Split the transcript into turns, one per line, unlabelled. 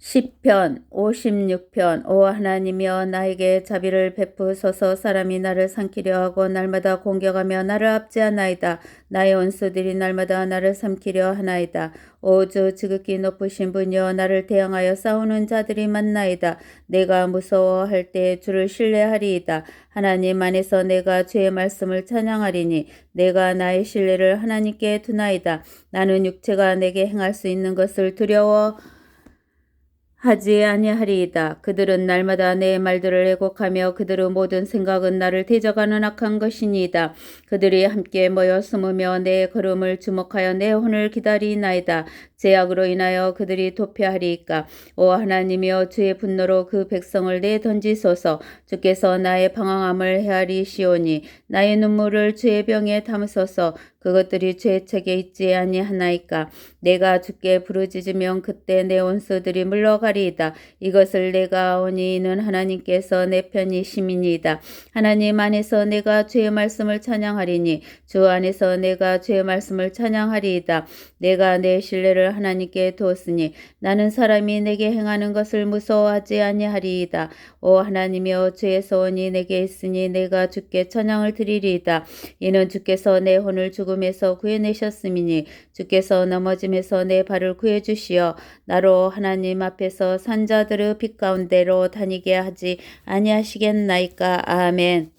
시편 56편 오 하나님이여 나에게 자비를 베푸소서. 사람이 나를 삼키려 하고 날마다 공격하며 나를 압제하나이다. 나의 원수들이 날마다 나를 삼키려 하나이다. 오주 지극히 높으신 분이여 나를 대항하여 싸우는 자들이 많나이다. 내가 무서워할 때 주를 신뢰하리이다. 하나님 안에서 내가 주의 말씀을 찬양하리니 내가 나의 신뢰를 하나님께 두나이다. 나는 육체가 내게 행할 수 있는 것을 두려워 하지 아니하리이다. 그들은 날마다 내 말들을 애곡하며 그들의 모든 생각은 나를 대적하는 악한 것이니이다. 그들이 함께 모여 숨으며 내 걸음을 주목하여 내 혼을 기다리나이다. 제약으로 인하여 그들이 도피하리이까. 오 하나님이여 주의 분노로 그 백성을 내 던지소서. 주께서 나의 방황함을 헤아리시오니 나의 눈물을 주의 병에 담으소서. 그것들이 죄 책에 있지 아니하나이까. 내가 주께 부르짖으면 그때 내 원수들이 물러가리이다. 이것을 내가 오니 이는 하나님께서 내 편이심이니이다. 하나님 안에서 내가 주의 말씀을 찬양하리니 주 안에서 내가 주의 말씀을 찬양하리이다. 내가 내 신뢰를 하나님께 두었으니 나는 사람이 내게 행하는 것을 무서워하지 아니하리이다. 오 하나님이여 주의 소원이 내게 있으니 내가 주께 찬양을 드리리이다. 이는 주께서 내 혼을 죽음 에서 구해내셨음이니 주께서 넘어짐에서 내 발을 구해주시어 나로 하나님 앞에서 산자들의 빛 가운데로 다니게 하지 아니하시겠나이까 아멘.